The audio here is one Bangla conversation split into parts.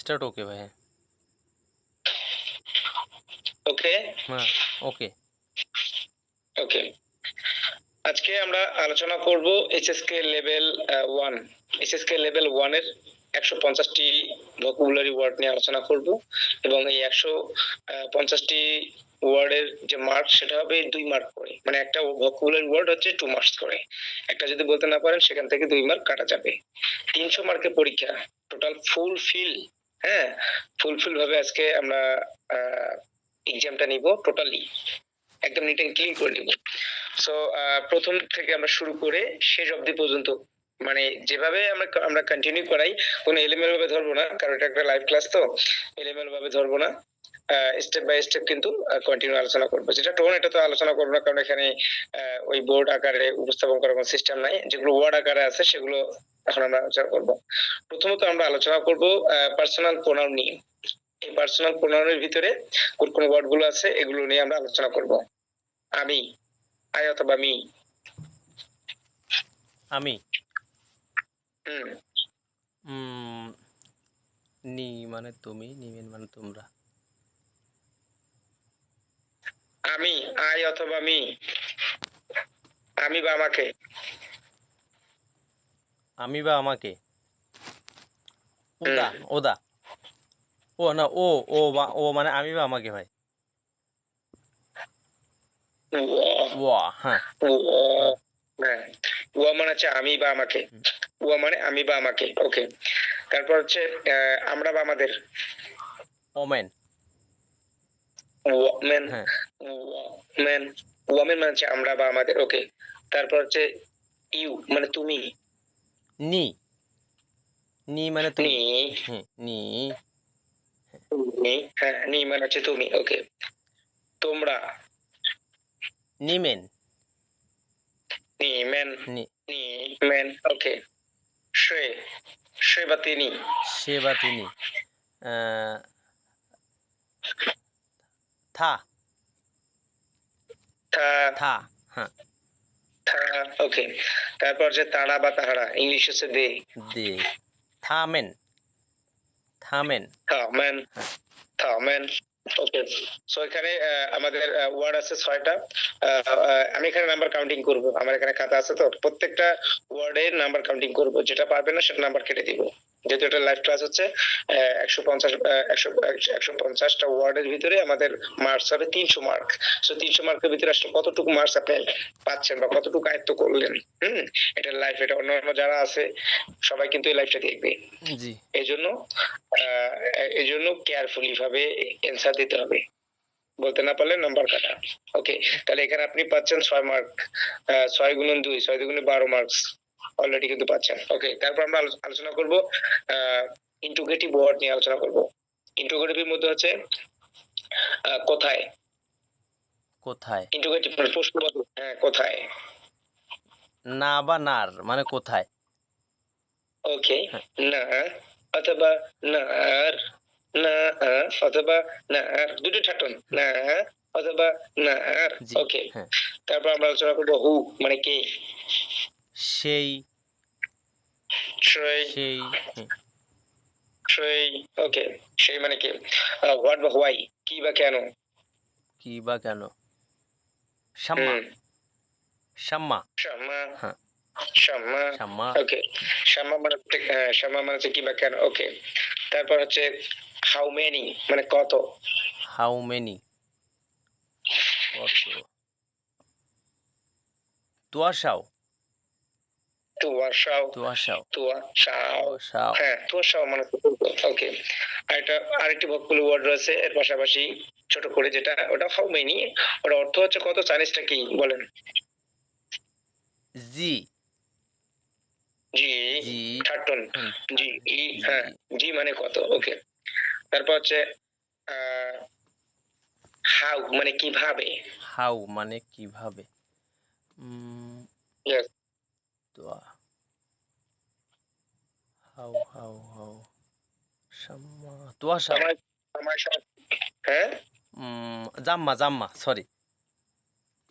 স্টার্ট ওকে ভাই ওকে হ্যাঁ ওকে ওকে আজকে আমরা আলোচনা করব HSK level one HSK level ওয়ানের একশো পঞ্চাশটি ভোকাবুলারি ওয়ার্ড নিয়ে আলোচনা করব এবং এই একশো পঞ্চাশটি ওয়ার্ডের যে মার্ক সেটা হবে দুই মার্ক করে। মানে একটা ভোকাবুলারি ওয়ার্ড হচ্ছে টু মার্কস করে। একটা যদি বলতে না পারেন সেখান থেকে দুই মার্ক কাটা যাবে। তিনশো মার্কের পরীক্ষা। টোটাল ফুল ফিল হ্যাঁ ফুলফিল ভাবে আজকে আমরা এক্সামটা নিব টোটালি একদম নিট অ্যান্ড ক্লিন করে নিব। সো প্রথম থেকে আমরা শুরু করে শেষ অবধি পর্যন্ত মানে যেভাবে আমরা আমরা কন্টিনিউ করাই, কোনো এলিমেন্ট ভাবে ধরবো না, কারণ এটা একটা লাইভ ক্লাস তো এলিমেন্ট ভাবে ধরবো না। স্টেপ বাই স্টেপ কিন্তু কন্টিনিউ আলোচনা করব। যেটা টোন এটা তো আলোচনা করব না, কারণ এখানে ওই বোর্ড আকারে উপস্থাপন করার কোনো সিস্টেম নাই। যেগুলো ওয়ার্ড আকারে আছে, সেগুলো এখন আমরা আলোচনা করব। প্রথমত আমরা আলোচনা করব পার্সোনাল প্রোনাউন নিয়ে। এই পার্সোনাল প্রোনাউনের ভিতরে কোন কোন ওয়ার্ডগুলো আছে এগুলো নিয়ে আমরা আলোচনা করব। আমি আই অথবা মি। আমি। হুম। নি মানে তুমি নিমেন মানে তোমরা। আমি আই অথবা মি। আমি বা আমাকে। আমি বা আমাকে? ওদা ওদা। ও না ও ও বা- ও মানে আমি বা আমাকে ভাই ওয়া হ্যাঁ। ওয়া মানে হচ্ছে আমি বা আমাকে। ওয়া মানে আমি বা আমাকে ওকে। তারপর হচ্ছে আমরা বা আমাদের? ওমেন। ওয়ামেন। হ্যাঁ। ওয়ামেন। ওয়ামেন মানে হচ্ছে আমরা বা আমাদের ওকে। তারপর হচ্ছে ইউ মানে তুমি। নি। নি মানে তুমি। নি। নি। হ্যাঁ নি মানে হচ্ছে তুমি ওকে তোমরা। নিমেন নি মেন নি। নি মেন ওকে সে সে বা তিনি। সে বা তিনি। থা। থা। থা হ্যাঁ। ওকে তারপর যে তারা বা তাহারা ইংলিশ হচ্ছে দে দে থামেন থামেন থামেন থামেন ওকে সো এখানে আমাদের ওয়ার্ড আছে ছয়টা। আমি এখানে নাম্বার কাউন্টিং করব। আমার এখানে খাতা আছে তো। প্রত্যেকটা ওয়ার্ডের নাম্বার কাউন্টিং করব। যেটা পারবে না সেটা নাম্বার কেটে দিব। যেহেতু এটা লাইভ ক্লাস হচ্ছে একশো পঞ্চাশ একশো পঞ্চাশটা ওয়ার্ডের ভিতরে আমাদের মার্কস হবে তিনশো মার্ক সো তিনশো মার্কের ভিতরে আসলে কতটুকু মার্কস আপনি পাচ্ছেন বা কতটুকু আয়ত্ত করলেন? হম? এটা লাইভ এটা অন্যান্য যারা আছে সবাই কিন্তু এই লাইভটা দেখবে। এই জন্য আহ, এই জন্য কেয়ারফুলি ভাবে অ্যান্সার দিতে হবে। বলতে না পারলে নাম্বার কাটা। ওকে তাহলে এখানে আপনি পাচ্ছেন ছয় মার্ক ছয় গুণন দুই ছয় দুগুণে বারো মার্কস অলরেডি কিন্তু পাচ্ছেন। ওকে তারপর আমরা আলোচনা করব ইন্টিগ্রেটিভ ওয়ার্ড নিয়ে আলোচনা করব। ইন্টিগ্রেটিভের মধ্যে হচ্ছে কোথায়? কোথায়? ইন্টিগ্রেটিভ প্রশ্নবোধক হ্যাঁ কোথায়? না বা নার মানে কোথায়? ওকে। না অথবা নার না অথবা নার দুটো ঠাটন না অথবা নার। ওকে হ্যাঁ। তারপর আমরা আলোচনা করব হু মানে কে? সেই সেই সেই হ্যাঁ, ওকে সেই মানে কে? হোয়াট বা হোয়াই কি বা কেন? কি বা কেন? শাম্মা। হুম, শাম্মা। হ্যাঁ। শাম্মা। ওকে মানে হ্যাঁ, মানে কি বা কেন? ওকে তারপর হচ্ছে হাউ মেনি মানে কত? হাউ মেনি কত? তুয়াশাও তুয়াশাও তুয়াশাও তুয়াশাও হ্যাঁ তুয়াশাও মানে ওকে আর এটা আরেকটি ভক্তগুলো ওয়ার্ড রয়েছে এর পাশাপাশি ছোট করে যেটা ওটা হাউ মেনি ওটা অর্থ হচ্ছে কত চাইনিজটা কি? বলেন। জি জি জি থার্টন জি ই হ্যাঁ জি মানে কত? ওকে তারপর হচ্ছে হাউ মানে কীভাবে? হাউ মানে কীভাবে? Tuya how how how Shamma সাথে হ্যাঁ? জাম্মা জাম্মা সরি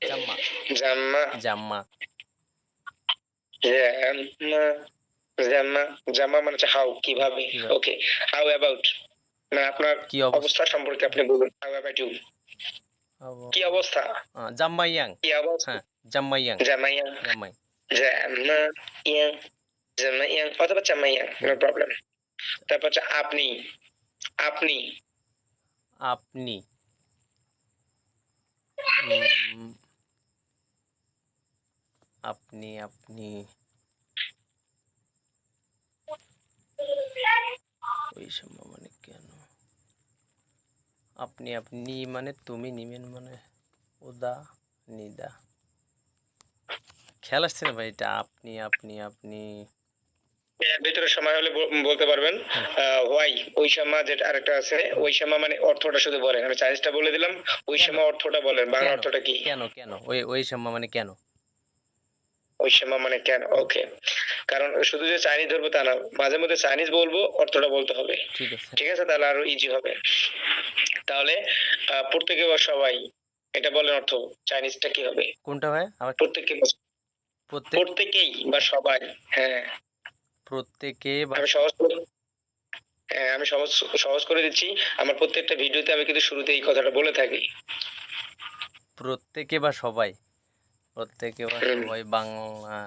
জাম্মা। জাম্মা। জাম্মা। জাম্মা জাম্মা জাম্মা মানে হাউ কীভাবে। ওকে হাউ অ্যাবাউট মানে আপনার কি অবস্থা? সম্পর্কে আপনি বলুন হাউ অ্যাবাউট ইউ কি অবস্থা? জাম্মাইয়াং। কি অবস্থা? হ্যাঁ জাম্মাইয়াং। জামাইয়া জাম্মাই। জামাইয়া জামাইয়া অথবা নো প্রবলেম তারপর হচ্ছে আপনি আপনি আপনি আপনি আপনি ওই সময় মানে কেন? আপনি আপনি মানে তুমি, নিমেন মানে ওদা নিদা। খেয়াল আসছে না ভাই? এটা আপনি আপনি আপনি। ভিতরে সময় হলে বলতে পারবেন। ওয়াই সময় যেটা আরেকটা আছে সময় মানে অর্থটা শুধু বলেন। আমি চাইনিজটা বলে দিলাম? সময় অর্থটা বলেন বাংলা অর্থটা কি? কেন কেন? ওই সময় মানে কেন? সময় মানে কেন? ওকে কারণ শুধু যে চাইনিজ ধরবো তা না মাঝে মধ্যে চাইনিজ বলব অর্থটা বলতে হবে। ঠিক আছে। তাহলে আরও ইজি হবে। তাহলে প্রত্যেকে সবাই এটা বলেন অর্থ চাইনিজটা কি হবে? কোনটা প্রত্যেকে প্রত্যেক প্রত্যেকেই বা সবাই হ্যাঁ। প্রত্যেকে আমি সহজ করে হ্যাঁ আমি সহজ সহজ করে দিচ্ছি। আমার প্রত্যেকটা ভিডিওতে আমি কিন্তু শুরুতে এই কথাটা বলে থাকি। প্রত্যেকে বা সবাই? প্রত্যেকে বা সবাই বাংলা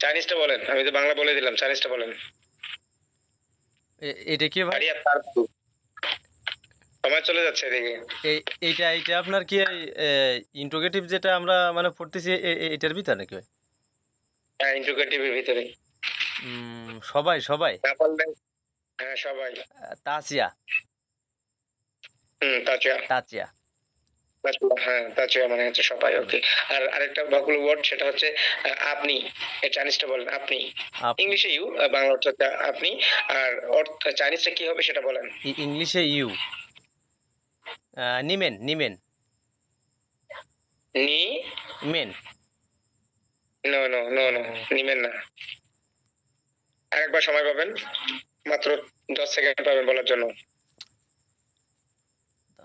চাইনিজটা বলেন আমি তো বাংলা বলে দিলাম চাইনিজটা বলেন। এটা কি ভাই? সময় চলে যাচ্ছে এদিকে। এই এইটা এইটা আপনার কি যেটা আমরা মানে পড়তেছি এটার ভিতর নাকি হ্যাঁ ইন্ট্রোগেটিভের ভিতরে। সবাই সবাই? হ্যাঁ সবাই। হুম তাছাড়া তাচিয়া হ্যাঁ তাছাড়া মানে হচ্ছে সবাই ওকে। আর আরেকটা ওয়ার্ড সেটা হচ্ছে আপনি। চাইনিজটা বলেন আপনি। ইংলিশে ইউ বাংলা অর্থ আপনি। আর চাইনিজটা কি হবে সেটা বলেন। ইংলিশে ইউ নিমেন নিমেন। নি? মেন নো নো নো নো নিমেন না। আরেকবার সময় পাবেন মাত্র দশ সেকেন্ড পাবেন বলার জন্য।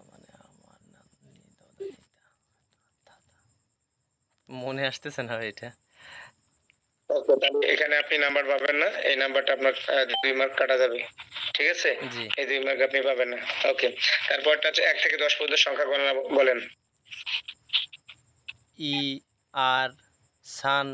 মানে। মনে আসতেছে না এটা। এখানে আপনি নাম্বার পাবেন না এই নাম্বারটা আপনার আহ, দুই মার্ক কাটা যাবে ঠিক আছে? এই দুই মার্ক আপনি পাবেন না ওকে তারপরটা হচ্ছে এক থেকে দশ পর্যন্ত সংখ্যা গণনা বলেন। ই আর সান